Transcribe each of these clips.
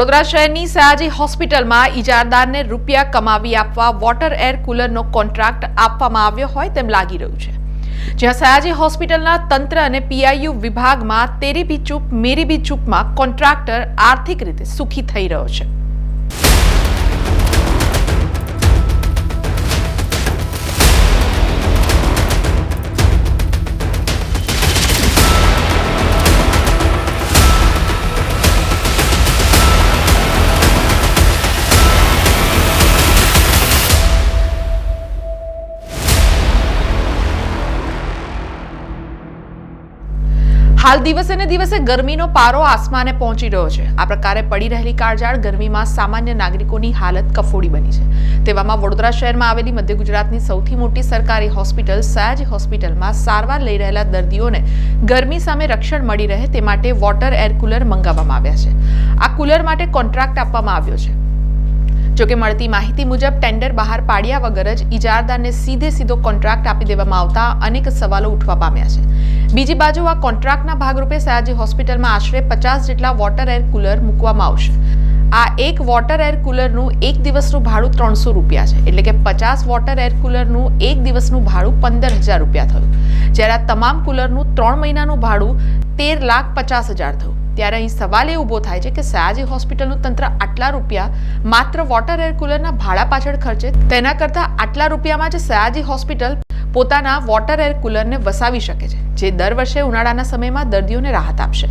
વડોદરા શહેરની સયાજી હોસ્પિટલમાં ઇજારદારને રૂપિયા કમાવી આપવા વોટર એર કુલરનો કોન્ટ્રાક્ટ આપવામાં આવ્યો હોય તેમ લાગી રહ્યું છે. જ્યાં સયાજી હોસ્પિટલના તંત્ર અને પીઆઈયુ વિભાગમાં તેરી બી ચૂપ, મેરી બી ચૂપમાં કોન્ટ્રાક્ટર આર્થિક રીતે સુખી થઈ રહ્યો છે. હાલ દિવસે ને દિવસે ગરમીનો પારો આસમાને પહોંચી રહ્યો છે. આ પ્રકારે પડી રહેલી કાળઝાળ ગરમીમાં સામાન્ય નાગરિકોની હાલત કફોડી બની છે. તેવામાં વડોદરા શહેરમાં આવેલી મધ્ય ગુજરાતની સૌથી મોટી સરકારી હોસ્પિટલ સયાજી હોસ્પિટલમાં સારવાર લઈ રહેલા દર્દીઓને ગરમી સામે રક્ષણ મળી રહે તે માટે વોટર એર કુલર મંગાવવામાં આવ્યા છે. આ કુલર માટે કોન્ટ્રાક્ટ આપવામાં આવ્યો છે. જોકે મળતી માહિતી મુજબ ટેન્ડર બહાર પાડ્યા વગર જ ઇજારદારને સીધે સીધો કોન્ટ્રાક્ટ આપી દેવામાં આવતા અનેક સવાલો ઉઠવા પામ્યા છે. બીજી બાજુ આ કોન્ટ્રાક્ટના ભાગરૂપે સયાજી હોસ્પિટલમાં આશરે પચાસ જેટલા વોટર એર કુલર મૂકવામાં આવશે. આ એક વોટર એર કુલરનું એક દિવસનું ભાડું ત્રણસો રૂપિયા છે. એટલે કે પચાસ વોટર એર કુલરનું એક દિવસનું ભાડું પંદર હજાર રૂપિયા થયું. જ્યારે આ તમામ કુલરનું ત્રણ મહિનાનું ભાડું તેર લાખ પચાસ હજાર થયું. ત્યારે અહીં સવાલ એ ઊભો થાય છે કે સયાજી હોસ્પિટલનું તંત્ર આટલા રૂપિયા માત્ર વોટર એર કુલરના ભાડા પાછળ ખર્ચે. તેના કરતાં આટલા રૂપિયામાં જ સયાજી હોસ્પિટલ પોતાના વોટર એર કુલરને વસાવી શકે છે, જે દર વર્ષે ઉનાળાના સમયમાં દર્દીઓને રાહત આપશે.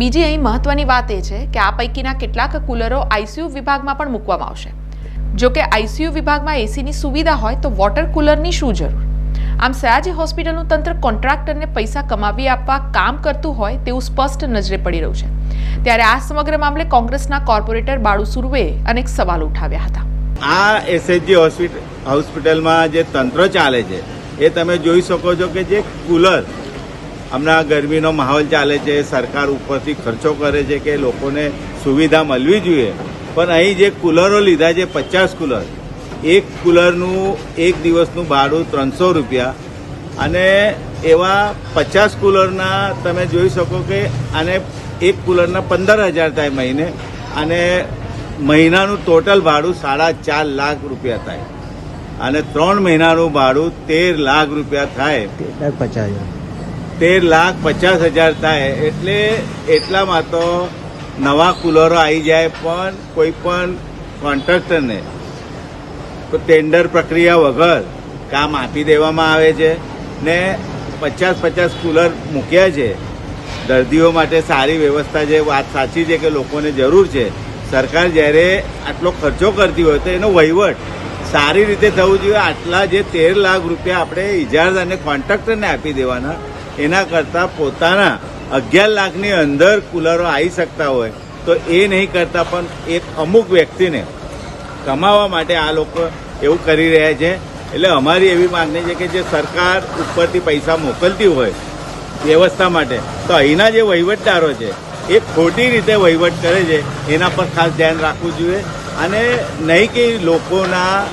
બીજી અહીં મહત્વની વાત એ છે કે આ પૈકીના કેટલાક કુલરો આઈસીયુ વિભાગમાં પણ મૂકવામાં આવશે. જો કે આઈસીયુ વિભાગમાં એસીની સુવિધા હોય તો વોટર કુલરની શું જરૂર? આમ સયાજી હોસ્પિટલનું તંત્ર કોન્ટ્રાક્ટરને પૈસા કમાવી આપવા કામ કરતું હોય તેવું સ્પષ્ટ નજરે પડી રહ્યું છે. ત્યારે આ સમગ્ર મામલે કોંગ્રેસના કોર્પોરેટર બાળુ સુરવે અનેક સવાલ ઉઠાવ્યા હતા. આ એસએચજી હોસ્પિટલ હોસ્પિટલમાં જે તંત્ર ચાલે છે, એ તમે જોઈ શકો છો કે જે કુલર હમણાં ગરમીનો માહોલ ચાલે છે, સરકાર ઉપરથી ખર્ચો કરે છે કે લોકોને સુવિધા મળવી જોઈએ. પણ અહીં જે કુલરો લીધા છે, પચાસ કુલર એક કુલરનું એક દિવસનું ભાડું ત્રણસો રૂપિયા. અને એવા પચાસ કુલરના તમે જોઈ શકો કે આને એક કુલરના પંદર હજાર થાય મહિને. અને મહિનાનું ટોટલ ભાડું સાડા ચાર લાખ રૂપિયા થાય. અને ત્રણ મહિનાનું ભાડું તેર લાખ રૂપિયા થાય. પચાસ હજાર. તેર લાખ પચાસ હજાર થાય. એટલે એટલામાં તો નવા કુલરો આવી જાય પણ કોઈ પણ કોન્ટ્રાક્ટરને. ટેન્ડર પ્રક્રિયા વગર કામ આપી દેવામાં આવે છે ને પચાસ પચાસ કુલર મૂક્યા છે. દર્દીઓ માટે સારી વ્યવસ્થા છે. વાત સાચી છે કે લોકોને જરૂર છે. સરકાર જ્યારે આટલો ખર્ચો કરતી હોય તો એનો વહીવટ સારી રીતે થવું જોઈએ. આટલા જે તેર લાખ રૂપિયા આપણે ઇજારદારને કોન્ટ્રાક્ટરને આપી દેવાના, એના કરતાં પોતાના અગિયાર લાખની અંદર કુલરો આવી શકતા હોય તો એ નહીં કરતા પણ એક અમુક વ્યક્તિને કમાવા માટે આ લોકો એવું કરી રહ્યા છે. એટલે અમારી એવી માંગણી છે કે જે સરકાર ઉપરથી પૈસા મોકલતી હોય વ્યવસ્થા માટે, તો અહીંના જે વહીવટદારો છે, એ ખોટી રીતે વહીવટ કરે છે. એના પર ખાસ ધ્યાન રાખવું જોઈએ. અને નહીં કે લોકોના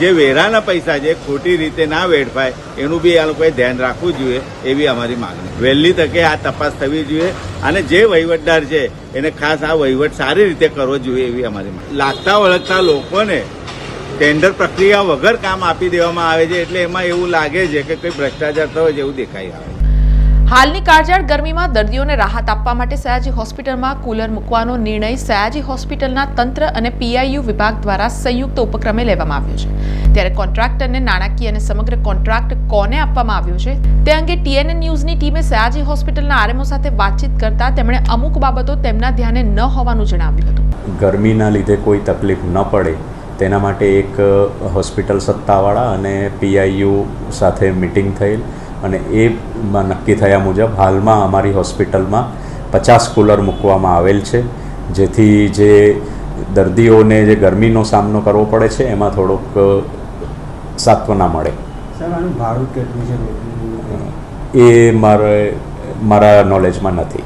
જે વેરાના પૈસા છે, ખોટી રીતે ના વેડફાય, એનું બી આ લોકોએ ધ્યાન રાખવું જોઈએ એવી અમારી માંગણી વહેલી તકે આ તપાસ થવી જોઈએ અને જે વહીવટદાર છે, એને ખાસ આ વહીવટ સારી રીતે કરવો જોઈએ એવી અમારી માંગણી લાગતા વળગતા લોકોને ટેન્ડર પ્રક્રિયા વગર કામ આપી દેવામાં આવે છે, એટલે એમાં એવું લાગે છે કે કોઈ ભ્રષ્ટાચાર થયો એવું દેખાઈ આવે છે. હાલની કાળઝાળ ગરમીમાં દર્દીઓને રાહત આપવા માટે સયાજી હોસ્પિટલમાં કુલર મૂકવાનો નિર્ણય સયાજી હોસ્પિટલના તંત્ર અને પીઆઈયુ વિભાગ દ્વારા સંયુક્ત ઉપક્રમે લેવામાં આવ્યો છે. ત્યારે કોન્ટ્રાક્ટરને નાણાકીય અને સમગ્ર કોન્ટ્રાક્ટ કોને આપવામાં આવ્યો છે તે અંગે ટીએનએન ન્યૂઝની ટીમે સયાજી હોસ્પિટલના આરએમઓ સાથે વાતચીત કરતા તેમણે અમુક બાબતો તેમના ધ્યાને ન હોવાનું જણાવ્યું હતું. ગરમીના લીધે કોઈ તકલીફ ન પડે તેના માટે એક હોસ્પિટલ સત્તાવાળા અને પીઆઈયુ સાથે મિટિંગ થયેલ. અને એમાં નક્કી થયા મુજબ હાલમાં અમારી હોસ્પિટલમાં પચાસ કુલર મૂકવામાં આવેલ છે. જેથી જે દર્દીઓને જે ગરમીનો સામનો કરવો પડે છે એમાં થોડોક સાત્વના મળે. ભાડું કેટલું છે એ મારે મારા નોલેજમાં નથી.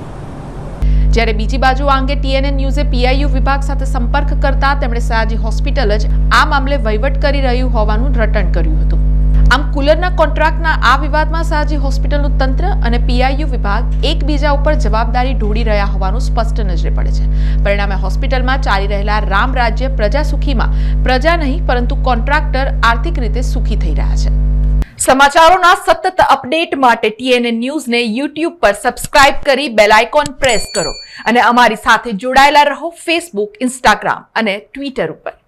જ્યારે બીજી બાજુ આ અંગે ટીએનએન ન્યૂઝે પીઆઈયુ વિભાગ સાથે સંપર્ક કરતા તેમણે સયાજી હોસ્પિટલ જ આ મામલે વહીવટ કરી રહ્યું હોવાનું રટણ કર્યું હતું. આમ કુલરના કોન્ટ્રાક્ટના આ વિવાદમાં સાજી હોસ્પિટલનું તંત્ર અને પીઆઈયુ વિભાગ એકબીજા ઉપર જવાબદારી ઢોળી રહ્યા હોવાનું સ્પષ્ટ નજરે પડે છે. પરિણામે હોસ્પિટલમાં ચાલી રહેલા રામ રાજ્ય પ્રજા સુખીમાં, પ્રજા નહીં, પરંતુ કોન્ટ્રાક્ટર આર્થિક રીતે સુખી થઈ રહ્યા છે. સમાચારોના સતત અપડેટ માટે ટીએનએ ન્યૂઝને યુટ્યુબ પર સબસ્ક્રાઇબ કરી બેલ આઇકોન પ્રેસ કરો અને અમારી સાથે જોડાયેલા રહો ફેસબુક, ઇન્સ્ટાગ્રામ અને ટ્વિટર ઉપર.